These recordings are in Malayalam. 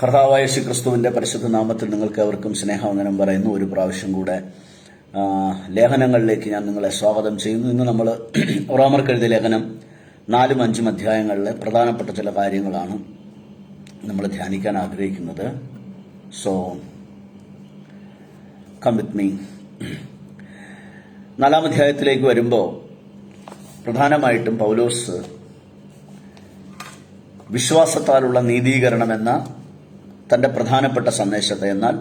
കർത്താവായ ശ്രീ ക്രിസ്തുവിന്റെ പരിശുദ്ധ നാമത്തിൽ നിങ്ങൾക്ക് അവർക്കും സ്നേഹവന്ദനം പറയുന്നു. ഒരു പ്രാവശ്യം കൂടെ ലേഖനങ്ങളിലേക്ക് ഞാൻ നിങ്ങളെ സ്വാഗതം ചെയ്യുന്നു. ഇന്ന് നമ്മൾ റോമർക്ക് എഴുതിയ ലേഖനം നാലും അഞ്ചും അധ്യായങ്ങളിലെ പ്രധാനപ്പെട്ട ചില കാര്യങ്ങളാണ് നമ്മൾ ധ്യാനിക്കാൻ ആഗ്രഹിക്കുന്നത്. സോ കം വിത്ത് മീ നാലാം അധ്യായത്തിലേക്ക് വരുമ്പോൾ പ്രധാനമായിട്ടും പൗലോസ് വിശ്വാസത്താലുള്ള നീതീകരണം എന്ന തന്റെ പ്രധാനപ്പെട്ട സന്ദേശത്തെ എന്നാൽ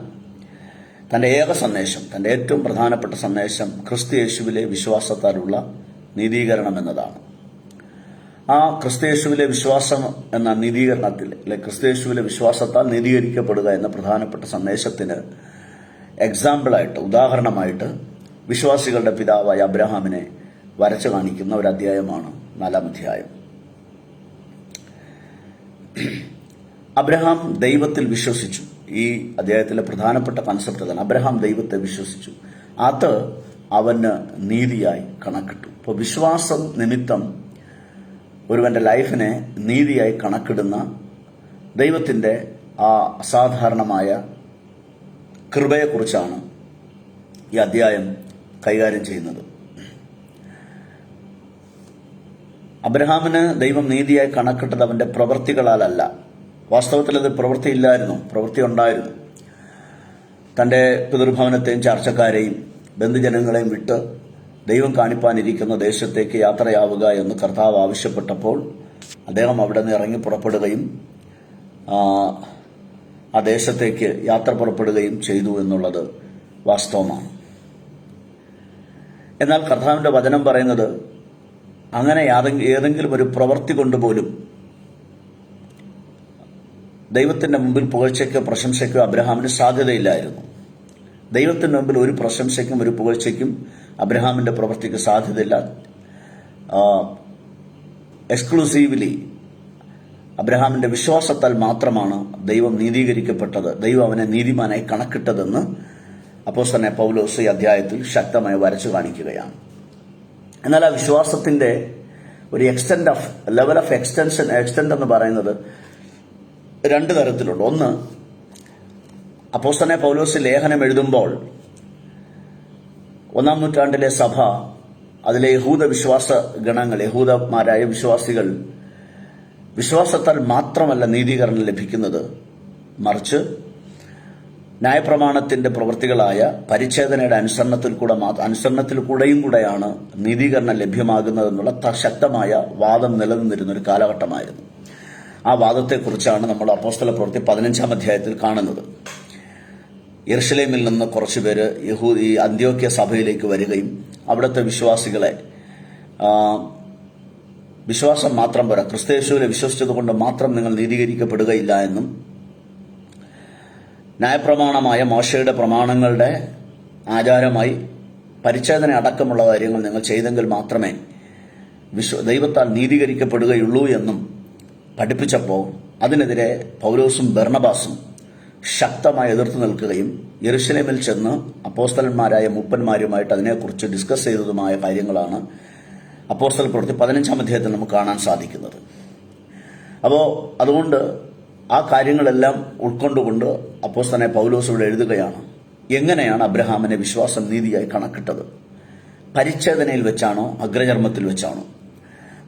തന്റെ ഏക സന്ദേശം തന്റെ ഏറ്റവും പ്രധാനപ്പെട്ട സന്ദേശം ക്രിസ്തു യേശുവിലെ വിശ്വാസത്താലുള്ള നീതീകരണം എന്നതാണ്. ആ ക്രിസ്തു യേശുവിലെ വിശ്വാസം എന്ന നീതീകരണത്തിൽ അല്ലെ ക്രിസ്തു യേശുവിലെ വിശ്വാസത്താൽ നീതീകരിക്കപ്പെടുക എന്ന പ്രധാനപ്പെട്ട സന്ദേശത്തിന് എക്സാമ്പിളായിട്ട് ഉദാഹരണമായിട്ട് വിശ്വാസികളുടെ പിതാവായ അബ്രഹാമിനെ വരച്ചു കാണിക്കുന്ന ഒരു അധ്യായമാണ് നാലാം അധ്യായം. അബ്രഹാം ദൈവത്തിൽ വിശ്വസിച്ചു. ഈ അദ്ദേഹത്തിലെ പ്രധാനപ്പെട്ട കൺസെപ്റ്റ് അതാണ് അബ്രഹാം ദൈവത്തെ വിശ്വസിച്ചു. അത് അവന് നീതിയായി കണക്കിട്ടു. ഇപ്പോൾ വിശ്വാസം നിമിത്തം ഒരുവന്റെ ലൈഫിനെ നീതിയായി കണക്കിടുന്ന ദൈവത്തിന്റെ ആ അസാധാരണമായ കൃപയെക്കുറിച്ചാണ് ഈ അധ്യായം കൈകാര്യം ചെയ്യുന്നത്. അബ്രഹാമിന് ദൈവം നീതിയായി കണക്കിട്ടത് അവന്റെ പ്രവൃത്തികളാലല്ല വാസ്തവത്തിൽ അത് പ്രവൃത്തിയില്ലായിരുന്നു പ്രവൃത്തി ഉണ്ടായിരുന്നു തന്റെ പിതൃഭവനത്തെയും ചർച്ചക്കാരെയും ബന്ധുജനങ്ങളെയും വിട്ട് ദൈവം കാണിപ്പാനിരിക്കുന്ന ദേശത്തേക്ക് യാത്രയാവുക എന്ന് കർത്താവ് ആവശ്യപ്പെട്ടപ്പോൾ അദ്ദേഹം അവിടെ നിന്ന് ഇറങ്ങി പുറപ്പെടുകയും ആ, ദേശത്തേക്ക് യാത്ര പുറപ്പെടുകയും ചെയ്തു എന്നുള്ളത് വാസ്തവമാണ്. എന്നാൽ കർത്താവിന്റെ വചനം പറയുന്നത് അങ്ങനെ ഏതെങ്കിലും ഒരു പ്രവൃത്തി കൊണ്ടുപോലും ദൈവത്തിന്റെ മുമ്പിൽ പുകഴ്ചയ്ക്കോ പ്രശംസയ്ക്കോ അബ്രഹാമിന് സാധ്യതയില്ലായിരുന്നു. ദൈവത്തിന്റെ മുമ്പിൽ ഒരു പ്രശംസയ്ക്കും ഒരു പുകഴ്ചയ്ക്കും അബ്രഹാമിന്റെ പ്രവൃത്തിക്ക് സാധ്യതയില്ല. എക്സ്ക്ലൂസീവ്ലി അബ്രഹാമിന്റെ വിശ്വാസത്താൽ മാത്രമാണ് ദൈവം നീതീകരിക്കപ്പെട്ടത്. ദൈവം അവനെ നീതിമാനായി കണക്കിട്ടതെന്ന് അപ്പോൾ തന്നെ പൗലോസ് ഈ അധ്യായത്തിൽ ശക്തമായി വരച്ചു കാണിക്കുകയാണ്. എന്നാൽ ആ വിശ്വാസത്തിന്റെ ഒരു extend of level of extension extend എന്ന് പറയുന്നത് രണ്ട് തരത്തിലുണ്ട്. ഒന്ന് അപ്പോസ്തനെ പൗലോസ് ലേഖനം എഴുതുമ്പോൾ ഒന്നാം നൂറ്റാണ്ടിലെ സഭ അതിലെ യഹൂദ വിശ്വാസ ഗണങ്ങൾ യഹൂദന്മാരായ വിശ്വാസികൾ വിശ്വാസത്താൽ മാത്രമല്ല നീതീകരണം ലഭിക്കുന്നത് മറിച്ച് ന്യായപ്രമാണത്തിന്റെ പ്രവൃത്തികളായ പരിച്ഛേദനയുടെ അനുസരണത്തിൽ കൂടെ അനുസരണത്തിൽ കൂടെയും കൂടെയാണ് നീതീകരണം ലഭ്യമാകുന്നതെന്നുള്ള ശക്തമായ വാദം നിലനിന്നിരുന്ന ഒരു കാലഘട്ടമായിരുന്നു. ആ വാദത്തെക്കുറിച്ചാണ് നമ്മൾ അപ്പോസ്തല പ്രവൃത്തി പതിനഞ്ചാം അധ്യായത്തിൽ കാണുന്നത്. യെറുഷലേമിൽ നിന്ന് കുറച്ചുപേർ യഹൂ ഈ അന്ത്യോക്യ സഭയിലേക്ക് വരികയും അവിടുത്തെ വിശ്വാസികളെ വിശ്വാസം മാത്രം പോരാ ക്രിസ്തയേശുവിനെ വിശ്വസിച്ചത് കൊണ്ട് മാത്രം നിങ്ങൾ നീതീകരിക്കപ്പെടുകയില്ല എന്നും ന്യായപ്രമാണമായ മോശയുടെ പ്രമാണങ്ങളുടെ ആചാരമായി പരിച്ഛേദന അടക്കമുള്ള കാര്യങ്ങൾ നിങ്ങൾ ചെയ്തെങ്കിൽ മാത്രമേ വിശ്വ ദൈവത്താൽ നീതീകരിക്കപ്പെടുകയുള്ളൂ എന്നും പഠിപ്പിച്ചപ്പോൾ അതിനെതിരെ പൗലോസും ബർണബാസും ശക്തമായി എതിർത്ത് നിൽക്കുകയും യെരുഷലേമിൽ ചെന്ന് അപ്പോസ്തലന്മാരായ മൂപ്പന്മാരുമായിട്ട് അതിനെക്കുറിച്ച് ഡിസ്കസ് ചെയ്തതുമായ കാര്യങ്ങളാണ് അപ്പോസ്തല പ്രവൃത്തി പതിനഞ്ചാം അധ്യായത്തിൽ നമുക്ക് കാണാൻ സാധിക്കുന്നത്. അപ്പോൾ അതുകൊണ്ട് ആ കാര്യങ്ങളെല്ലാം ഉൾക്കൊണ്ടുകൊണ്ട് അപ്പോസ്തനെ പൗലോസ് എഴുതുകയാണ് എങ്ങനെയാണ് അബ്രഹാമിനെ വിശ്വാസം നീതിയായി കണക്കിട്ടത്? പരിച്ഛേദനയിൽ വെച്ചാണോ അഗ്രചർമ്മത്തിൽ വെച്ചാണോ?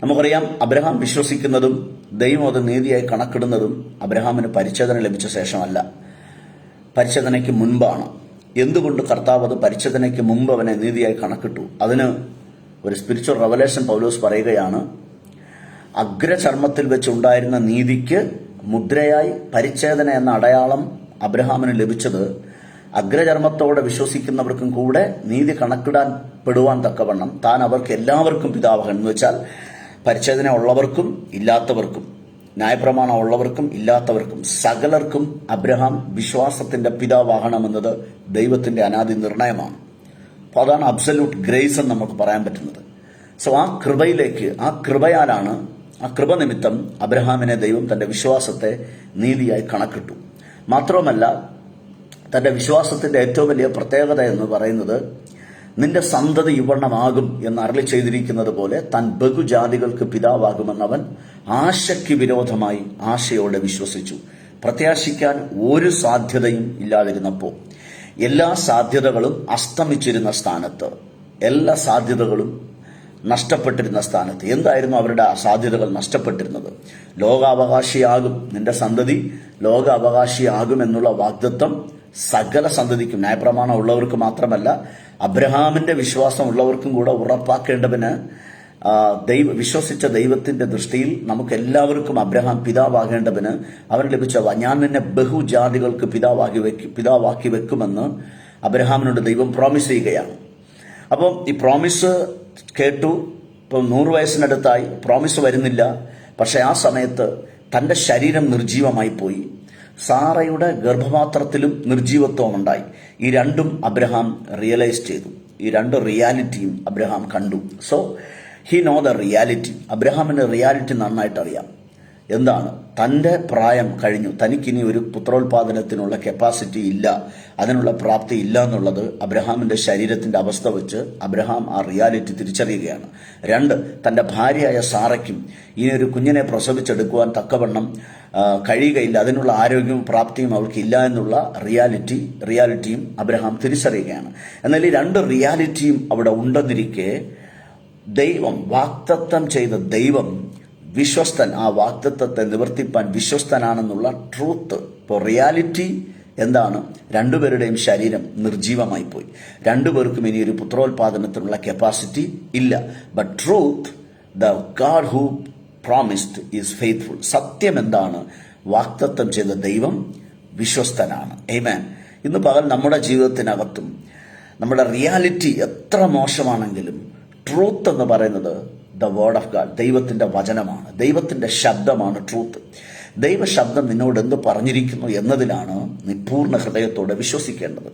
നമുക്കറിയാം അബ്രഹാം വിശ്വസിക്കുന്നതും ദൈവം അത് നീതിയായി കണക്കിടുന്നതും അബ്രഹാമിന് പരിച്ഛേദന ലഭിച്ച ശേഷമല്ല. പരിച്ഛേദനയ്ക്ക് മുൻപാണ്. എന്തുകൊണ്ട് കർത്താവ് അത് പരിച്ഛേദനയ്ക്ക് മുമ്പ് അവനെ നീതിയായി കണക്കിട്ടു? അതിന് ഒരു സ്പിരിച്വൽ റവലേഷൻ പൗലോസ് പറയുകയാണ് അഗ്രചർമ്മത്തിൽ വെച്ചുണ്ടായിരുന്ന നീതിക്ക് മുദ്രയായി പരിച്ഛേദന എന്ന അടയാളം അബ്രഹാമിന് ലഭിച്ചത് അഗ്രചർമ്മത്തോടെ വിശ്വസിക്കുന്നവർക്കും കൂടെ നീതി കണക്കിടാൻ പെടുവാൻ തക്കവണ്ണം താൻ അവർക്ക് എല്ലാവർക്കും പിതാവകൻ എന്ന് വെച്ചാൽ പരിച്ഛേദന ഉള്ളവർക്കും ഇല്ലാത്തവർക്കും ന്യായപ്രമാണം ഉള്ളവർക്കും ഇല്ലാത്തവർക്കും സകലർക്കും അബ്രഹാം വിശ്വാസത്തിന്റെ പിതാവാകണമെന്നത് ദൈവത്തിന്റെ അനാദി നിർണയമാണ്. അപ്പോൾ അതാണ് അബ്സല്യൂട്ട് ഗ്രേസ് എന്ന് നമുക്ക് പറയാൻ പറ്റുന്നത്. സോ ആ കൃപയിലേക്ക് ആ കൃപയാലാണ് ആ കൃപ നിമിത്തം അബ്രഹാമിനെ ദൈവം തന്റെ വിശ്വാസത്തെ നീതിയായി കണക്കിട്ടു. മാത്രമല്ല തന്റെ വിശ്വാസത്തിന്റെ ഏറ്റവും വലിയ പ്രത്യേകത എന്ന് പറയുന്നത് നിന്റെ സന്തതി ഇവണ്ണമാകും എന്ന് അരളി ചെയ്തിരിക്കുന്നത് പോലെ താൻ ബഹുജാതികൾക്ക് പിതാവാകുമെന്നവൻ ആശയ്ക്ക് വിരോധമായി ആശയോടെ വിശ്വസിച്ചു. പ്രത്യാശിക്കാൻ ഒരു സാധ്യതയും ഇല്ലാതിരുന്നപ്പോൾ എല്ലാ സാധ്യതകളും അസ്തമിച്ചിരുന്ന സ്ഥാനത്ത് എല്ലാ സാധ്യതകളും നഷ്ടപ്പെട്ടിരുന്ന സ്ഥാനത്ത്. എന്തായിരുന്നു അവരുടെ സാധ്യതകൾ നഷ്ടപ്പെട്ടിരുന്നത്? ലോകാവകാശിയാകും നിന്റെ സന്തതി ലോകാവകാശിയാകും എന്നുള്ള വാഗ്ദത്വം സകല സന്തതിക്കും ന്യായപ്രമാണം ഉള്ളവർക്ക് മാത്രമല്ല അബ്രഹാമിന്റെ വിശ്വാസം ഉള്ളവർക്കും കൂടെ ഉറപ്പാക്കേണ്ടവന് ദൈവ വിശ്വസിച്ച ദൈവത്തിന്റെ ദൃഷ്ടിയിൽ നമുക്ക് എല്ലാവർക്കും അബ്രഹാം പിതാവാകേണ്ടവന് അവൻ ലഭിച്ച ഞാൻ നിന്നെ ബഹുജാതികൾക്ക് പിതാവാക്കി വെക്കും പിതാവാക്കി വെക്കുമെന്ന് അബ്രഹാമിനോട് ദൈവം പ്രോമിസ് ചെയ്യുകയാണ്. അപ്പം ഈ പ്രോമിസ് കേട്ടു ഇപ്പം നൂറ് വയസ്സിനടുത്തായി പ്രോമിസ് വരുന്നില്ല. പക്ഷെ ആ സമയത്ത് തന്റെ ശരീരം നിർജീവമായി പോയി സാറയുടെ ഗർഭപാത്രത്തിലും ഉണ്ടായി ഈ രണ്ടും അബ്രഹാം റിയലൈസ് ചെയ്തു. ഈ രണ്ട് റിയാലിറ്റിയും അബ്രഹാം കണ്ടു. So he know the reality അബ്രഹാമിന് റിയാലിറ്റി നന്നായിട്ട് അറിയാം എന്താണ്? തന്റെ പ്രായം കഴിഞ്ഞു. തനിക്കിനി ഒരു പുത്രോത്പാദനത്തിനുള്ള കപ്പാസിറ്റി ഇല്ല. അതിനുള്ള പ്രാപ്തി ഇല്ല എന്നുള്ളത് അബ്രഹാമിന്റെ ശരീരത്തിന്റെ അവസ്ഥ വെച്ച് അബ്രഹാം ആ റിയാലിറ്റി തിരിച്ചറിയുകയാണ്. രണ്ട് തന്റെ ഭാര്യയായ സാറയ്ക്കും ഇനി ഒരു കുഞ്ഞിനെ പ്രസവിച്ചെടുക്കുവാൻ തക്കവണ്ണം കഴിയുകയില്ല. അതിനുള്ള ആരോഗ്യവും പ്രാപ്തിയും അവൾക്കില്ല എന്നുള്ള റിയാലിറ്റി റിയാലിറ്റിയും അബ്രഹാം തിരിച്ചറിയുകയാണ്. എന്നാൽ ഈ രണ്ട് റിയാലിറ്റിയും അവിടെ ഉണ്ടെന്നിരിക്കെ ദൈവം വാക്തത്വം ചെയ്ത ദൈവം വിശ്വസ്തൻ ആ വാക്തത്വത്തെ നിവർത്തിപ്പാൻ വിശ്വസ്തനാണെന്നുള്ള ട്രൂത്ത് ഇപ്പോൾ റിയാലിറ്റി എന്താണ്? രണ്ടുപേരുടെയും ശരീരം നിർജീവമായി പോയി. രണ്ടുപേർക്കും ഇനി ഒരു പുത്രോത്പാദനത്തിനുള്ള കപ്പാസിറ്റി ഇല്ല. But truth the God who promised is faithful സത്യം എന്താണ്? വാക്തത്വം ചെയ്ത ദൈവം വിശ്വസ്തനാണ്. ഏമേൻ ഇന്ന് പകൽ നമ്മുടെ ജീവിതത്തിനകത്തും നമ്മുടെ റിയാലിറ്റി എത്ര മോശമാണെങ്കിലും ട്രൂത്ത് എന്ന് പറയുന്നത് ദ വേർഡ് ഓഫ് ഗാഡ് ദൈവത്തിന്റെ വചനമാണ് ദൈവത്തിന്റെ ശബ്ദമാണ് ട്രൂത്ത് ദൈവശബ്ദം നിന്നോട് എന്ത് പറഞ്ഞിരിക്കുന്നു എന്നതിലാണ് നീ പൂർണ ഹൃദയത്തോടെ വിശ്വസിക്കേണ്ടത്.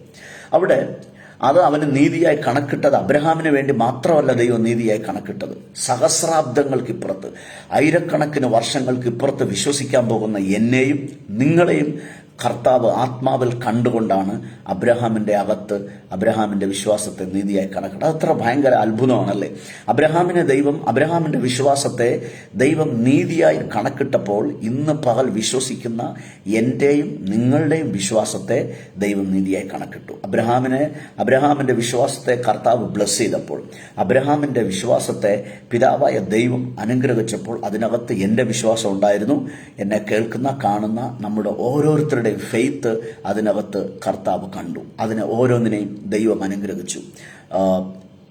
അവിടെ അത് അവന് നീതിയായി കണക്കിട്ടത് അബ്രഹാമിന് വേണ്ടി മാത്രമല്ല ദൈവം നീതിയായി കണക്കിട്ടത്. സഹസ്രാബ്ദങ്ങൾക്കിപ്പുറത്ത് ആയിരക്കണക്കിന് വർഷങ്ങൾക്കിപ്പുറത്ത് വിശ്വസിക്കാൻ പോകുന്ന എന്നെയും നിങ്ങളെയും കർത്താവ് ആത്മാവിൽ കണ്ടുകൊണ്ടാണ് അബ്രഹാമിന്റെ അകത്ത് അബ്രഹാമിന്റെ വിശ്വാസത്തെ നീതിയായി കണക്കിട്ടത് അത്ര ഭയങ്കര അത്ഭുതമാണല്ലേ? അബ്രഹാമിനെ ദൈവം അബ്രഹാമിന്റെ വിശ്വാസത്തെ ദൈവം നീതിയായി കണക്കിട്ടപ്പോൾ ഇന്ന് പകൽ വിശ്വസിക്കുന്ന എന്റെയും നിങ്ങളുടെയും വിശ്വാസത്തെ ദൈവം നീതിയായി കണക്കിട്ടു. അബ്രഹാമിനെ അബ്രഹാമിന്റെ വിശ്വാസത്തെ കർത്താവ് ബ്ലസ് ചെയ്തപ്പോൾ അബ്രഹാമിന്റെ വിശ്വാസത്തെ പിതാവായ ദൈവം അനുഗ്രഹിച്ചപ്പോൾ അതിനകത്ത് എന്റെ വിശ്വാസം ഉണ്ടായിരുന്നു. എന്നെ കേൾക്കുന്ന കാണുന്ന നമ്മുടെ ഓരോരുത്തരുടെയും ഫെയ്ത്ത് അതിനകത്ത് കർത്താവ് കണ്ടു. അതിനെ ഓരോന്നിനെയും ദൈവം അനുഗ്രഹിച്ചു.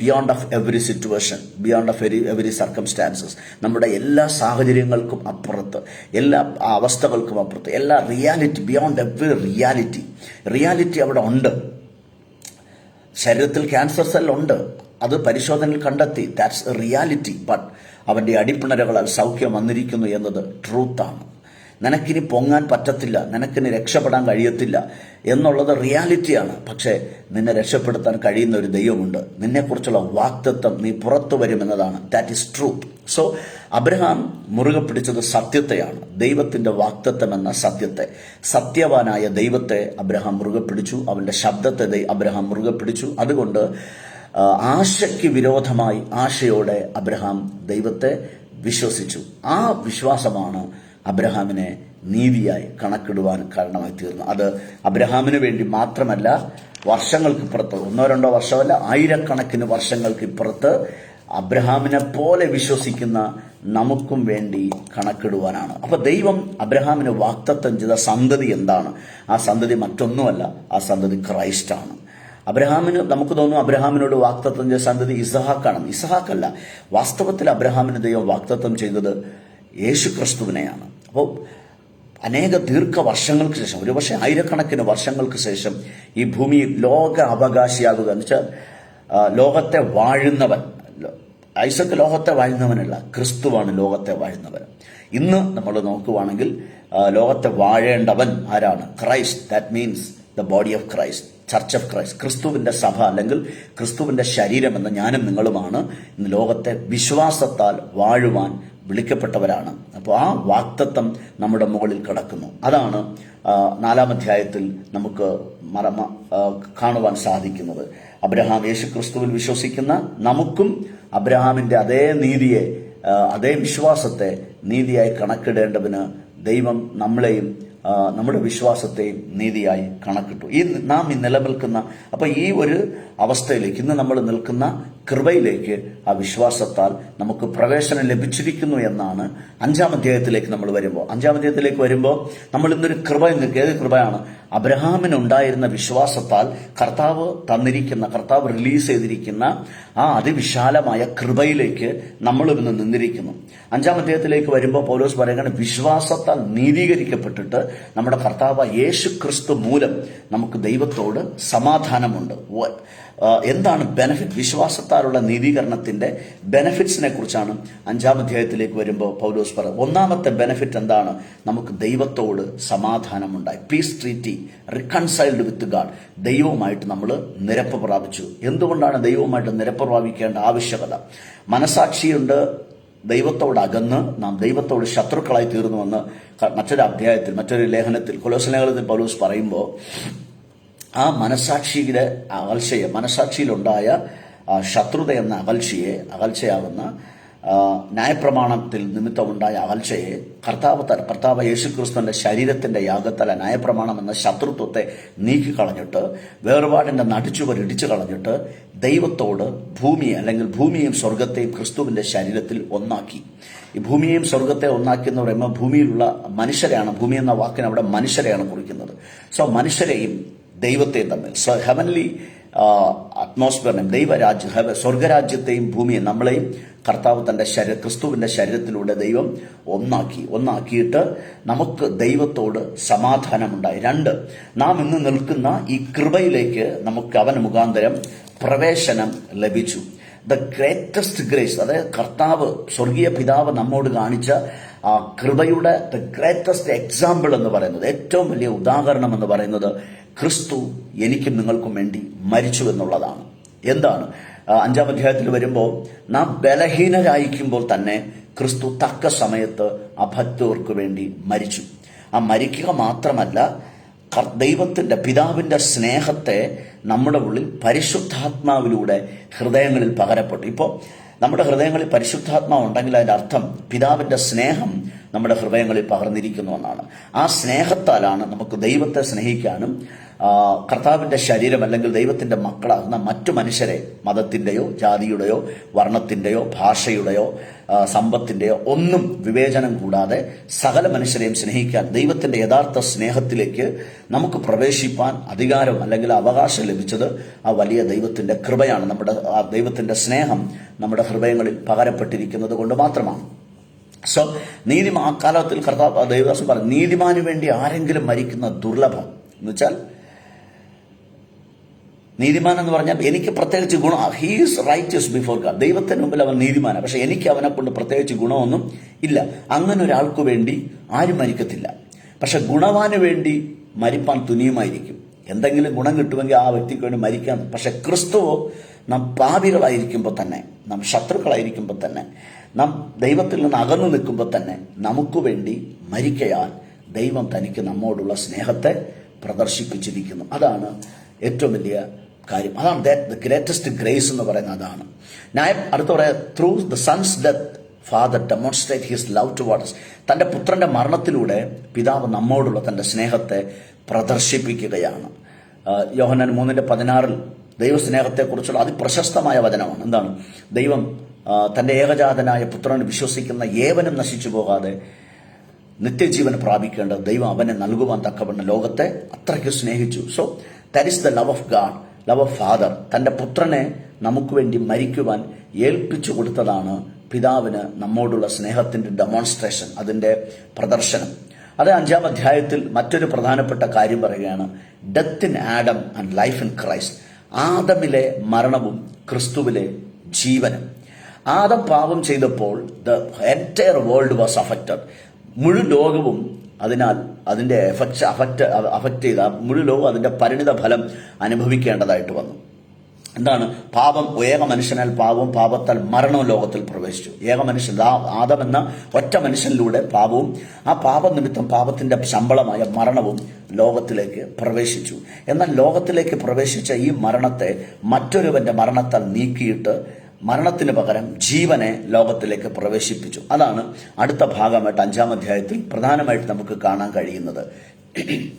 Beyond of every situation beyond of every every circumstances നമ്മുടെ എല്ലാ സാഹചര്യങ്ങൾക്കും അപ്പുറത്ത് എല്ലാ അവസ്ഥകൾക്കും അപ്പുറത്ത് എല്ലാ reality beyond every reality reality അവിടെ ഉണ്ട്. ശരീരത്തിൽ ക്യാൻസർ സെൽ ഉണ്ട്. അത് പരിശോധനയിൽ കണ്ടെത്തി. ദാറ്റ്സ് റിയാലിറ്റി ബട്ട് അവന്റെ അടിപ്പിണരുകളാൽ സൗഖ്യം വന്നിരിക്കുന്നു എന്നത് ട്രൂത്താണ് നിനക്കിനി പൊങ്ങാൻ പറ്റത്തില്ല നിനക്കിനി രക്ഷപ്പെടാൻ കഴിയത്തില്ല എന്നുള്ളത് റിയാലിറ്റിയാണ്. പക്ഷേ നിന്നെ രക്ഷപ്പെടുത്താൻ കഴിയുന്ന ഒരു ദൈവമുണ്ട്. നിന്നെക്കുറിച്ചുള്ള വാക്തത്വം നീ പുറത്തു വരുമെന്നതാണ്. That is truth so Abraham മുറുകെ പിടിച്ചത് സത്യത്തെയാണ്. ദൈവത്തിന്റെ വാക്തത്വം എന്ന സത്യത്തെ. സത്യവാനായ ദൈവത്തെ അബ്രഹാം മുറുകെ പിടിച്ചു. അവന്റെ ശബ്ദത്തെ അബ്രഹാം മുറുകെ പിടിച്ചു. അതുകൊണ്ട് ആശയ്ക്ക് വിരോധമായി ആശയോടെ അബ്രഹാം ദൈവത്തെ വിശ്വസിച്ചു. ആ വിശ്വാസമാണ് അബ്രഹാമിനെ നീതിയായി കണക്കിടുവാൻ കാരണമായി തീർന്നു. അത് അബ്രഹാമിന് വേണ്ടി മാത്രമല്ല വർഷങ്ങൾക്ക് ഇപ്പുറത്ത് ഒന്നോ രണ്ടോ വർഷമല്ല ആയിരക്കണക്കിന് വർഷങ്ങൾക്ക് ഇപ്പുറത്ത് അബ്രഹാമിനെ പോലെ വിശ്വസിക്കുന്ന നമുക്കും വേണ്ടി കണക്കിടുവാനാണ്. അപ്പൊ ദൈവം അബ്രഹാമിന് വാക്തത്വം ചെയ്ത സന്തതി എന്താണ്? ആ സന്തതി മറ്റൊന്നുമല്ല ആ സന്തതി ക്രൈസ്റ്റാണ്. അബ്രഹാമിന് നമുക്ക് തോന്നും അബ്രഹാമിനോട് വാക്തത്വം ചെയ്ത സന്തതി ഇസഹാക്കാണ്. ഇസഹാക്കല്ല വാസ്തവത്തിൽ അബ്രഹാമിന് ദൈവം വാക്തത്വം ചെയ്തത് യേശു ക്രിസ്തുവിനെയാണ് അപ്പോൾ അനേക ദീർഘ വർഷങ്ങൾക്ക് ശേഷം ഒരുപക്ഷെ ആയിരക്കണക്കിന് വർഷങ്ങൾക്ക് ശേഷം ഈ ഭൂമി ലോക അവകാശിയാകുക. എന്ന് വെച്ചാൽ ലോകത്തെ വാഴുന്നവൻ ഐസക്ക് ലോകത്തെ വാഴുന്നവനല്ല ക്രിസ്തുവാണ് ലോകത്തെ വാഴുന്നവൻ. ഇന്ന് നമ്മൾ നോക്കുവാണെങ്കിൽ ലോകത്തെ വാഴേണ്ടവൻ ആരാണ്? Christ. That means the body of Christ church of Christ ക്രിസ്തുവിന്റെ സഭ അല്ലെങ്കിൽ ക്രിസ്തുവിന്റെ ശരീരം എന്ന ഞാനും നിങ്ങളുമാണ്. ഇന്ന് ലോകത്തെ വിശ്വാസത്താൽ വാഴുവാൻ വിളിക്കപ്പെട്ടവരാണ്. അപ്പോൾ ആ വാക്തത്വം നമ്മുടെ മുകളിൽ കിടക്കുന്നു. അതാണ് നാലാം അധ്യായത്തിൽ നമുക്ക് മറമ കാണുവാൻ സാധിക്കുന്നത്. അബ്രഹാം യേശുക്രിസ്തുവിൽ വിശ്വസിക്കുന്ന നമുക്കും അബ്രഹാമിന്റെ അതേ നീതിയെ അതേ വിശ്വാസത്തെ നീതിയായി കണക്കിടേണ്ടതിന് ദൈവം നമ്മളെയും നമ്മുടെ വിശ്വാസത്തെയും നീതിയായി കണക്കിട്ടു. ഈ നാം ഈ നിലനിൽക്കുന്ന അപ്പൊ ഈ ഒരു അവസ്ഥയിലേക്ക് ഇന്ന് നമ്മൾ നിൽക്കുന്ന കൃപയിലേക്ക് ആ വിശ്വാസത്താൽ നമുക്ക് പ്രവേശനം ലഭിച്ചിരിക്കുന്നു എന്നാണ് അഞ്ചാം അധ്യായത്തിലേക്ക് നമ്മൾ വരുമ്പോൾ അഞ്ചാം അധ്യായത്തിലേക്ക് വരുമ്പോൾ നമ്മൾ ഇന്നൊരു കൃപ ഏത് കൃപയാണ്? അബ്രഹാമിനുണ്ടായിരുന്ന വിശ്വാസത്താൽ കർത്താവ് തന്നിരിക്കുന്ന കർത്താവ് റിലീസ് ചെയ്തിരിക്കുന്ന ആ അതിവിശാലമായ കൃപയിലേക്ക് നമ്മളും ഇന്ന് നിന്നിരിക്കുന്നു. അഞ്ചാം അധ്യായത്തിലേക്ക് വരുമ്പോൾ പൗലോസ് പറയുകയാണ് വിശ്വാസത്താൽ നീതീകരിക്കപ്പെട്ടിട്ട് നമ്മുടെ കർത്താവ് യേശു ക്രിസ്തു മൂലം നമുക്ക് ദൈവത്തോട് സമാധാനമുണ്ട്. എന്താണ് ബെനഫിറ്റ് വിശ്വാസത്താലുള്ള നീതീകരണത്തിന്റെ ബെനഫിറ്റ്സിനെ കുറിച്ചാണ് അഞ്ചാം അധ്യായത്തിലേക്ക് വരുമ്പോൾ പൗലോസ് പറ ഒന്നാമത്തെ ബെനഫിറ്റ് എന്താണ്? നമുക്ക് ദൈവത്തോട് സമാധാനമുണ്ടായി. Peace treaty reconciled with God ദൈവവുമായിട്ട് നമ്മൾ നിരപ്പ് പ്രാപിച്ചു. എന്തുകൊണ്ടാണ് ദൈവവുമായിട്ട് നിരപ്പ് പ്രാപിക്കേണ്ട ആവശ്യകത? മനസാക്ഷിയുണ്ട് ദൈവത്തോട് അകന്ന് നാം ദൈവത്തോട് ശത്രുക്കളായി തീർന്നുവെന്ന് മറ്റൊരു അധ്യായത്തിൽ മറ്റൊരു ലേഖനത്തിൽ കൊലോസ് ലേഖനത്തിൽ പൗലോസ് പറയുമ്പോൾ ആ മനസാക്ഷിയുടെ അകൽച്ചയെ മനസാക്ഷിയിലുണ്ടായ ശത്രുത എന്ന അകൽച്ചയെ അകൽച്ചയാകുന്ന ന്യായപ്രമാണത്തിൽ നിമിത്തമുണ്ടായ അകൽച്ചയെ കർത്താവ് കർത്താവ് യേശുക്രിസ്തുവിന്റെ ശരീരത്തിന്റെ യാഗത്തല ന്യായപ്രമാണം എന്ന ശത്രുത്വത്തെ നീക്കിക്കളഞ്ഞിട്ട് വേർപാടിന്റെ നടിച്ചുവർ ഇടിച്ചു കളഞ്ഞിട്ട് ദൈവത്തോട് ഭൂമിയെ അല്ലെങ്കിൽ ഭൂമിയും സ്വർഗത്തെയും ക്രിസ്തുവിന്റെ ശരീരത്തിൽ ഒന്നാക്കി. ഈ ഭൂമിയെയും സ്വർഗത്തെ ഒന്നാക്കി എന്ന് പറയുമ്പോൾ ഭൂമിയിലുള്ള മനുഷ്യരെയാണ് ഭൂമി എന്ന വാക്കിന് അവിടെ മനുഷ്യരെയാണ് കുറിക്കുന്നത്. സോ മനുഷ്യരെയും ദൈവത്തെയും തമ്മിൽ. ഹെവൻലി അറ്റ്മോസ്ഫിയറിനെയും ദൈവരാജ്യ സ്വർഗരാജ്യത്തെയും ഭൂമിയെ നമ്മളെയും കർത്താവ് തന്റെ ശരീര ക്രിസ്തുവിന്റെ ശരീരത്തിലൂടെ ദൈവം ഒന്നാക്കി ഒന്നാക്കിയിട്ട് നമുക്ക് ദൈവത്തോട് സമാധാനമുണ്ടായി. രണ്ട് നാം ഇന്ന് നിൽക്കുന്ന ഈ കൃപയിലേക്ക് നമുക്ക് അവൻ മുഖാന്തരം പ്രവേശനം ലഭിച്ചു. ദ ഗ്രേറ്റസ്റ്റ് ഗ്രേസ് അതായത് കർത്താവ് സ്വർഗീയ പിതാവ് നമ്മോട് കാണിച്ച ആ കൃപയുടെ ദ ഗ്രേറ്റസ്റ്റ് എക്സാമ്പിൾ എന്ന് പറയുന്നത് ഏറ്റവും വലിയ ഉദാഹരണം എന്ന് പറയുന്നത് ക്രിസ്തു എനിക്കും നിങ്ങൾക്കും വേണ്ടി മരിച്ചു എന്നുള്ളതാണ്. എന്താണ്? അഞ്ചാം അധ്യായത്തിൽ വരുമ്പോൾ നാം ബലഹീനരായിരിക്കുമ്പോൾ തന്നെ ക്രിസ്തു തക്ക സമയത്ത് അഭക്തർക്ക് വേണ്ടി മരിച്ചു. ആ മരിക്കുക മാത്രമല്ല ദൈവത്തിന്റെ പിതാവിന്റെ സ്നേഹത്തെ നമ്മുടെ ഉള്ളിൽ പരിശുദ്ധാത്മാവിലൂടെ ഹൃദയങ്ങളിൽ പകരപ്പെട്ടു. ഇപ്പോൾ നമ്മുടെ ഹൃദയങ്ങളിൽ പരിശുദ്ധാത്മാവ് ഉണ്ടെങ്കിൽ അതിന്റെ അർത്ഥം പിതാവിന്റെ സ്നേഹം നമ്മുടെ ഹൃദയങ്ങളിൽ പകർന്നിരിക്കുന്നു എന്നാണ്. ആ സ്നേഹത്താലാണ് നമുക്ക് ദൈവത്തെ സ്നേഹിക്കാനും ആ, കർത്താവിന്റെ ശരീരം അല്ലെങ്കിൽ ദൈവത്തിന്റെ മക്കളാകുന്ന മറ്റു മനുഷ്യരെ മതത്തിന്റെയോ ജാതിയുടെയോ വർണത്തിന്റെയോ ഭാഷയുടെയോ സമ്പത്തിന്റെയോ ഒന്നും വിവേചനം കൂടാതെ സകല മനുഷ്യരെയും സ്നേഹിക്കാൻ ദൈവത്തിന്റെ യഥാർത്ഥ സ്നേഹത്തിലേക്ക് നമുക്ക് പ്രവേശിപ്പാൻ അധികാരം അല്ലെങ്കിൽ അവകാശം ലഭിച്ചത് ആ വലിയ ദൈവത്തിന്റെ കൃപയാണ്. നമ്മുടെ ആ ദൈവത്തിന്റെ സ്നേഹം നമ്മുടെ ഹൃദയങ്ങളിൽ പകരപ്പെട്ടിരിക്കുന്നത് കൊണ്ട് മാത്രമാണ്. സോ നീതിമാ ആ കാലത്തിൽ കർത്താവ് ദൈവദാസൻ പറഞ്ഞു നീതിമാന് വേണ്ടി ആരെങ്കിലും മരിക്കുന്ന ദുർലഭം എന്ന് വെച്ചാൽ നീതിമാൻ എന്ന് പറഞ്ഞാൽ എനിക്ക് പ്രത്യേകിച്ച് ഗുണം ഹീസ് റൈറ്റസ് ബിഫോർ ഗാഡ് ദൈവത്തിന് മുമ്പിൽ അവൻ നീതിമാനാണ്. പക്ഷെ എനിക്ക് അവനെ കൊണ്ട് പ്രത്യേകിച്ച് ഗുണമൊന്നും ഇല്ല. അങ്ങനെ ഒരാൾക്ക് വേണ്ടി ആരും മരിക്കത്തില്ല. പക്ഷെ ഗുണവാന് വേണ്ടി മരിപ്പാൻ തുനിയുമായിരിക്കും. എന്തെങ്കിലും ഗുണം കിട്ടുമെങ്കിൽ ആ വ്യക്തിക്ക് വേണ്ടി മരിക്കാൻ പക്ഷെ ക്രിസ്തുവോ നാം പാപികളായിരിക്കുമ്പോൾ തന്നെ നാം ശത്രുക്കളായിരിക്കുമ്പോൾ തന്നെ നാം ദൈവത്തിൽ നിന്ന് അകന്നു നിൽക്കുമ്പോൾ തന്നെ നമുക്ക് വേണ്ടി മരിക്കയാൽ ദൈവം തനിക്ക് നമ്മോടുള്ള സ്നേഹത്തെ പ്രദർശിപ്പിച്ചിരിക്കുന്നു. അതാണ് ഏറ്റവും വലിയ കാര്യം. അതാണ് ദ ഗ്രേറ്റസ്റ്റ് ഗ്രേസ് എന്ന് പറയുന്നത് അതാണ്. ന്യായം അടുത്ത പറയാം through the son's death father demonstrate his love towards തന്റെ പുത്രന്റെ മരണത്തിലൂടെ പിതാവ് നമ്മോടുള്ള തന്റെ സ്നേഹത്തെ പ്രദർശിപ്പിക്കുകയാണ്. യോഹനൻ മൂന്നിന്റെ പതിനാറിൽ ദൈവസ്നേഹത്തെക്കുറിച്ചുള്ള അതിപ്രശസ്തമായ വചനമാണ്. എന്താണ്? ദൈവം തന്റെ ഏകജാതനായ പുത്രനെ വിശ്വസിക്കുന്ന ഏവനും നശിച്ചു പോകാതെ നിത്യജീവൻ പ്രാപിക്കേണ്ടത് ദൈവം അവനെ നൽകുവാൻ തക്കവണ്ണം ലോകത്തെ അത്രയ്ക്ക് സ്നേഹിച്ചു. So that the love of God love father തന്റെ പുത്രനെ നമുക്ക് വേണ്ടി മരിക്കുവാൻ ഏൽപ്പിച്ചു കൊടുത്തതാണ് പിതാവിന് നമ്മോടുള്ള സ്നേഹത്തിന്റെ ഡെമോൺസ്ട്രേഷൻ അതിന്റെ പ്രദർശനം. അത് അഞ്ചാം അധ്യായത്തിൽ മറ്റൊരു പ്രധാനപ്പെട്ട കാര്യം പറയുകയാണ്. Death in Adam and life in Christ ആദമിലെ മരണവും ക്രിസ്തുവിലെ ജീവനും. ആദം പാപം ചെയ്തപ്പോൾ the entire world was affected മുഴു ലോകവും അതിനാൽ അതിന്റെ എഫക്റ്റ് അഫക്റ്റ് അഫക്റ്റ് ചെയ്ത മുഴു ലോകം അതിന്റെ പരിണിത ഫലം അനുഭവിക്കേണ്ടതായിട്ട് വന്നു. എന്താണ്? പാപം ഏക മനുഷ്യനാൽ പാപവും പാപത്താൽ മരണവും ലോകത്തിൽ പ്രവേശിച്ചു. ഏക മനുഷ്യൻ ആദം എന്ന ഒറ്റ മനുഷ്യനിലൂടെ പാപവും ആ പാപനിമിത്തം പാപത്തിന്റെ ശമ്പളമായ മരണവും ലോകത്തിലേക്ക് പ്രവേശിച്ചു. എന്നാൽ ലോകത്തിലേക്ക് പ്രവേശിച്ച ഈ മരണത്തെ മറ്റൊരുവന്റെ മരണത്താൽ നീക്കിയിട്ട് മരണത്തിന് പകരം ജീവനെ ലോകത്തിലേക്ക് പ്രവേശിപ്പിച്ചു. അതാണ് അടുത്ത ഭാഗമായിട്ട് അഞ്ചാം അധ്യായത്തിൽ പ്രധാനമായിട്ട് നമുക്ക് കാണാൻ കഴിയുന്നത്.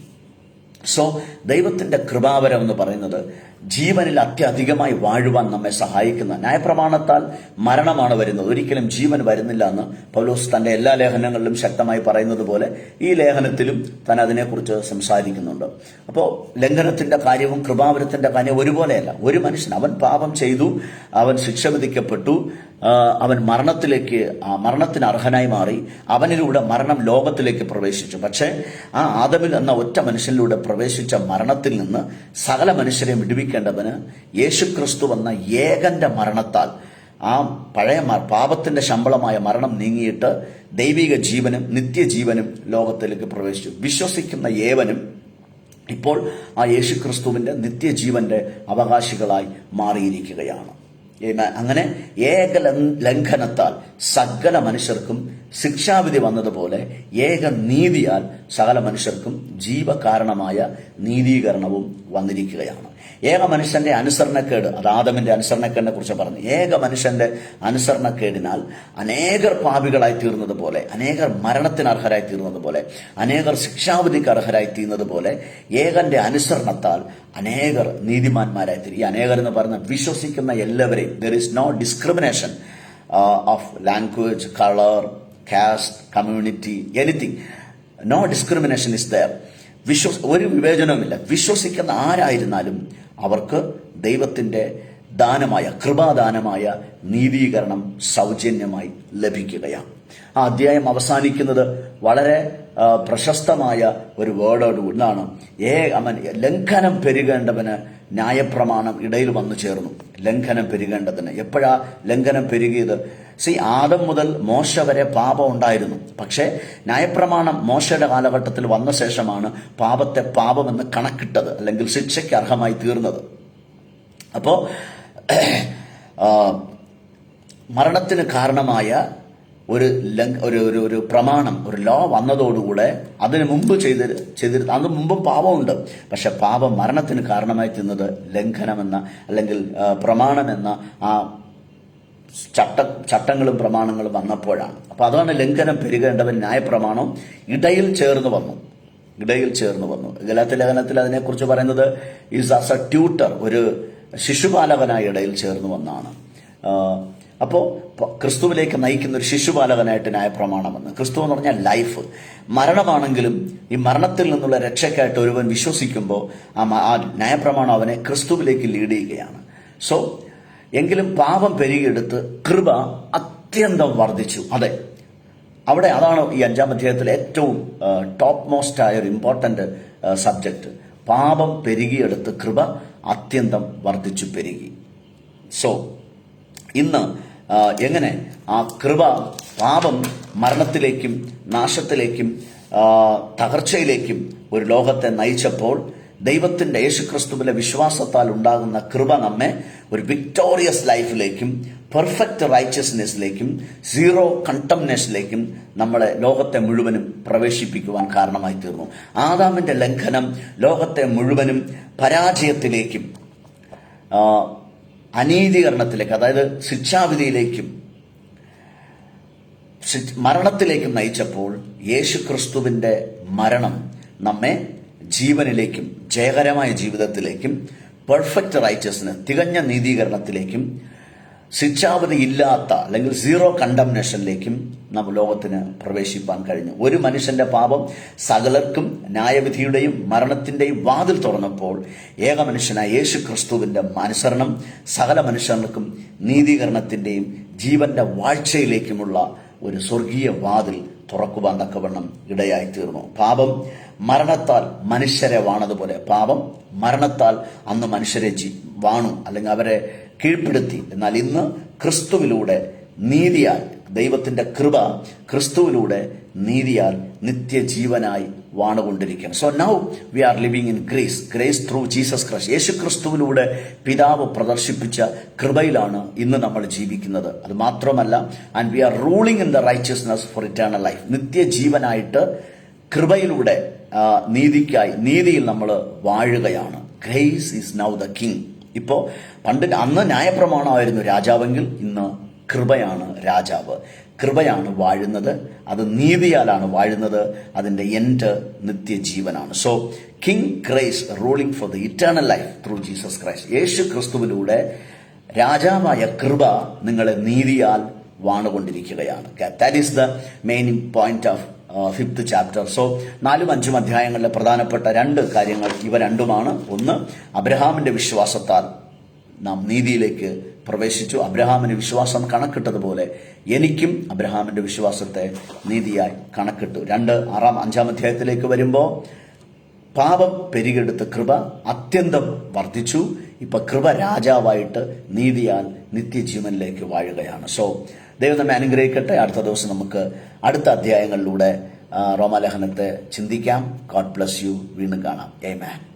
സോ ദൈവത്തിന്റെ കൃപാവരം എന്ന് പറയുന്നത് ജീവനിൽ അത്യധികമായി വാഴുവാൻ നമ്മെ സഹായിക്കുന്ന ന്യായപ്രമാണത്താൽ മരണമാണ് വരുന്നത്. ഒരിക്കലും ജീവൻ വരുന്നില്ല എന്ന് പൗലോസ് തന്റെ എല്ലാ ലേഖനങ്ങളിലും ശക്തമായി പറയുന്നത് പോലെ ഈ ലേഖനത്തിലും താൻ അതിനെക്കുറിച്ച് സംസാരിക്കുന്നുണ്ട്. അപ്പോൾ ലംഘനത്തിന്റെ കാര്യവും കൃപാവരത്തിന്റെ കാര്യവും ഒരുപോലെയല്ല. ഒരു മനുഷ്യൻ അവൻ പാപം ചെയ്തു അവൻ ശിക്ഷ വിധിക്കപ്പെട്ടു അവൻ മരണത്തിലേക്ക് മരണത്തിന് അർഹനായി മാറി. അവനിലൂടെ മരണം ലോകത്തിലേക്ക് പ്രവേശിച്ചു. പക്ഷേ ആ ആദമിൽ എന്ന ഒറ്റ മനുഷ്യനിലൂടെ പ്രവേശിച്ച മരണത്തിൽ നിന്ന് സകല മനുഷ്യരെ വിടുവിക്കേണ്ടവന് യേശു ക്രിസ്തു എന്ന ഏകന്റെ മരണത്താൽ ആ പഴയ പാപത്തിന്റെ ശമ്പളമായ മരണം നീങ്ങിയിട്ട് ദൈവിക ജീവനും നിത്യജീവനും ലോകത്തിലേക്ക് പ്രവേശിച്ചു. വിശ്വസിക്കുന്ന ഏവനും ഇപ്പോൾ ആ യേശുക്രിസ്തുവിന്റെ നിത്യജീവന്റെ അവകാശികളായി മാറിയിരിക്കുകയാണ്. അങ്ങനെ ഏക ലംഘനത്താൽ സകല മനുഷ്യർക്കും ശിക്ഷാവിധി വന്നതുപോലെ ഏക നീതിയാൽ സകല മനുഷ്യർക്കും ജീവകാരണമായ നീതീകരണവും വന്നിരിക്കുകയാണ്. ഏക മനുഷ്യന്റെ അനുസരണക്കേട് അത് ആദമിന്റെ അനുസരണക്കേടിനെ കുറിച്ച് പറഞ്ഞു. ഏക മനുഷ്യന്റെ അനുസരണക്കേടിനാൽ അനേകർ പാപികളായി തീർന്നത് പോലെ അനേകർ മരണത്തിന് അർഹരായി തീർന്നത് പോലെ അനേകർ ശിക്ഷാവിധിക്ക് അർഹരായി തീർന്നത് പോലെ ഏകന്റെ അനുസരണത്താൽ അനേകർ നീതിമാന്മാരായി തീരും. ഈ അനേകർ എന്ന് പറഞ്ഞ വിശ്വസിക്കുന്ന എല്ലാവരെയും there is no discrimination of language colour caste community anything no discrimination is there വിശ്വസ് ഒരു വിവേചനവുമില്ല. വിശ്വസിക്കുന്ന ആരായിരുന്നാലും അവർക്ക് ദൈവത്തിന്റെ ദാനമായ കൃപാദാനമായ നീതീകരണം സൗജന്യമായി ലഭിക്കുകയാണ്. ആ അധ്യായം അവസാനിക്കുന്നത് വളരെ പ്രശസ്തമായ ഒരു വേർഡോട് എന്നാണ് ഏ അവൻ ലംഘനം പെരുകേണ്ടവന് ന്യായപ്രമാണം ഇടയിൽ വന്നു ചേർന്നു. ലംഘനം പെരുകേണ്ടതിന്. എപ്പോഴാ ലംഘനം പെരുകിയത്? സി ആദം മുതൽ മോശ വരെ പാപം ഉണ്ടായിരുന്നു. പക്ഷേ ന്യായപ്രമാണം മോശയുടെ കാലഘട്ടത്തിൽ വന്ന ശേഷമാണ് പാപത്തെ പാപമെന്ന് കണക്കിട്ടത് അല്ലെങ്കിൽ ശിക്ഷയ്ക്ക് അർഹമായി തീർന്നത്. അപ്പോൾ മരണത്തിന് കാരണമായ ഒരു ഒരു ഒരു ഒരു പ്രമാണം ഒരു ലോ വന്നതോടുകൂടെ അതിന് മുമ്പ് ചെയ്ത് ചെയ്തിരുന്ന അതിന് മുമ്പും പാപമുണ്ട്. പക്ഷെ പാപം മരണത്തിന് കാരണമായി തിന്നത് ലംഘനമെന്ന അല്ലെങ്കിൽ പ്രമാണമെന്ന ആ ചട്ട ചട്ടങ്ങളും പ്രമാണങ്ങളും വന്നപ്പോഴാണ്. അപ്പോൾ അതാണ് ലംഘനം പെരുകേണ്ടവൻ ന്യായപ്രമാണം ഇടയിൽ ചേർന്ന് വന്നു. ഇടയിൽ ചേർന്ന് വന്നു. ഗലാത്തി ലേഖനത്തിൽ അതിനെക്കുറിച്ച് പറയുന്നത് ഈസ് ആസ് എ ട്യൂട്ടർ ഒരു ശിശുപാലകനായി ഇടയിൽ ചേർന്ന് വന്നാണ്. അപ്പോൾ ക്രിസ്തുവിലേക്ക് നയിക്കുന്ന ഒരു ശിശുപാലകനായിട്ട് ന്യായപ്രമാണം എന്ന് ക്രിസ്തു എന്ന് പറഞ്ഞാൽ ലൈഫ്. മരണമാണെങ്കിലും ഈ മരണത്തിൽ നിന്നുള്ള രക്ഷയ്ക്കായിട്ട് ഒരുവൻ വിശ്വസിക്കുമ്പോൾ ആ ന്യായപ്രമാണം അവനെ ക്രിസ്തുവിലേക്ക് ലീഡ് ചെയ്യുകയാണ്. സോ എങ്കിലും പാപം പെരുകിയെടുത്ത് കൃപ അത്യന്തം വർദ്ധിച്ചു. അതെ. അവിടെ അതാണ് ഈ അഞ്ചാം അധ്യായത്തിലെ ഏറ്റവും ടോപ്പ് മോസ്റ്റ് ആയ ഒരു ഇമ്പോർട്ടന്റ് സബ്ജക്റ്റ് പാപം പെരുകിയെടുത്ത് കൃപ അത്യന്തം വർദ്ധിച്ചു പെരുകി. സോ ഇന്ന് എങ്ങനെ ആ കൃപ പാപം മരണത്തിലേക്കും നാശത്തിലേക്കും തകർച്ചയിലേക്കും ഒരു ലോകത്തെ നയിച്ചപ്പോൾ ദൈവത്തിന്റെ യേശുക്രിസ്തുവിലെ വിശ്വാസത്താൽ ഉണ്ടാകുന്ന കൃപ നമ്മെ ഒരു വിക്ടോറിയസ് ലൈഫിലേക്കും പെർഫെക്റ്റ് റൈച്ചസ്നെസ്സിലേക്കും സീറോ കണ്ടംനേഷനിലേക്കും നമ്മളെ ലോകത്തെ മുഴുവനും പ്രവേശിപ്പിക്കുവാൻ കാരണമായി തീർന്നു. ആദാമിന്റെ ലംഘനം ലോകത്തെ മുഴുവനും പരാജയത്തിലേക്കും അനീതീകരണത്തിലേക്ക് അതായത് ശിക്ഷാവിധിയിലേക്കും മരണത്തിലേക്കും നയിച്ചപ്പോൾ യേശുക്രിസ്തുവിന്റെ മരണം നമ്മെ ജീവനിലേക്കും ജയകരമായ ജീവിതത്തിലേക്കും പെർഫെക്റ്റ് റൈറ്റസിന് തികഞ്ഞ നീതീകരണത്തിലേക്കും ശിക്ഷാവധി ഇല്ലാത്ത അല്ലെങ്കിൽ സീറോ കണ്ടംനേഷനിലേക്കും നാം ലോകത്തിന് പ്രവേശിപ്പാൻ കഴിഞ്ഞു. ഒരു മനുഷ്യന്റെ പാപം സകലർക്കും ന്യായവിധിയുടെയും മരണത്തിന്റെയും വാതിൽ തുറന്നപ്പോൾ ഏക മനുഷ്യനായ യേശു ക്രിസ്തുവിന്റെ അനുസരണം സകല മനുഷ്യർക്കും നീതീകരണത്തിന്റെയും ജീവന്റെ വാഴ്ചയിലേക്കുമുള്ള ഒരു സ്വർഗീയ വാതിൽ തുറക്കുവാൻ തക്കവണ്ണം ഇടയായി തീർന്നു പാപം മരണത്താൽ മനുഷ്യരെ വാണതുപോലെ പാപം മരണത്താൽ അന്ന് മനുഷ്യരെ ജി വാണു അല്ലെങ്കിൽ അവരെ കീഴ്പ്പെടുത്തി. എന്നാൽ ഇന്ന് ക്രിസ്തുവിലൂടെ നീതിയാൽ ദൈവത്തിന്റെ കൃപ ക്രിസ്തുവിലൂടെ നീതിയാൽ നിത്യജീവനായി വാണുകൊണ്ടിരിക്കുകയാണ്. So now we are living in grace grace through Jesus Christ യേശു ക്രിസ്തുവിലൂടെ പിതാവ് പ്രദർശിപ്പിച്ച കൃപയിലാണ് ഇന്ന് നമ്മൾ ജീവിക്കുന്നത്. അത് മാത്രമല്ല and we are ruling in the righteousness for eternal life നിത്യജീവനായിട്ട് കൃപയിലൂടെ നീതിക്കായി നീതിയിൽ നമ്മൾ വാഴുകയാണ്. Grace is now the king ഇപ്പോൾ പണ്ട് അന്ന് ന്യായപ്രമാണമായിരുന്നു രാജാവെങ്കിൽ ഇന്ന് കൃപയാണ് രാജാവ്. കൃപയാണ് വാഴുന്നത് അത് നീതിയാലാണ് വാഴുന്നത് അതിന്റെ end നിത്യജീവനാണ്. So king Christ ruling for the eternal life through Jesus Christ യേശു ക്രിസ്തുവിലൂടെ രാജാവായ കൃപ നിങ്ങളെ നീതിയാൽ വാണുകൊണ്ടിരിക്കുകയാണ്. That is the main point of fifth chapter so നാലും അഞ്ചും അധ്യായങ്ങളിലെ പ്രധാനപ്പെട്ട രണ്ട് കാര്യങ്ങൾ ഇവ രണ്ടുമാണ്. ഒന്ന് അബ്രഹാമിന്റെ വിശ്വാസത്താൽ നാം നീതിയിലേക്ക് പ്രവേശിച്ചു. അബ്രഹാമിന് വിശ്വാസം കണക്കിട്ടതുപോലെ എനിക്കും അബ്രഹാമിന്റെ വിശ്വാസത്തെ നീതിയായി കണക്കിട്ടു. രണ്ട് ആറാം അഞ്ചാം അധ്യായത്തിലേക്ക് വരുമ്പോൾ പാപം പെരുകെടുത്ത കൃപ അത്യന്തം വർദ്ധിച്ചു. ഇപ്പൊ കൃപ രാജാവായിട്ട് നീതിയാൽ നിത്യജീവനിലേക്ക് വാഴുകയാണ്. സോ ദൈവം നമ്മെ അനുഗ്രഹിക്കട്ടെ. അടുത്ത ദിവസം നമുക്ക് അടുത്ത അധ്യായങ്ങളിലൂടെ റോമാലേഖനത്തെ ചിന്തിക്കാം. ഗോഡ് ബ്ലസ് യു വീണ്ടും കാണാം. A man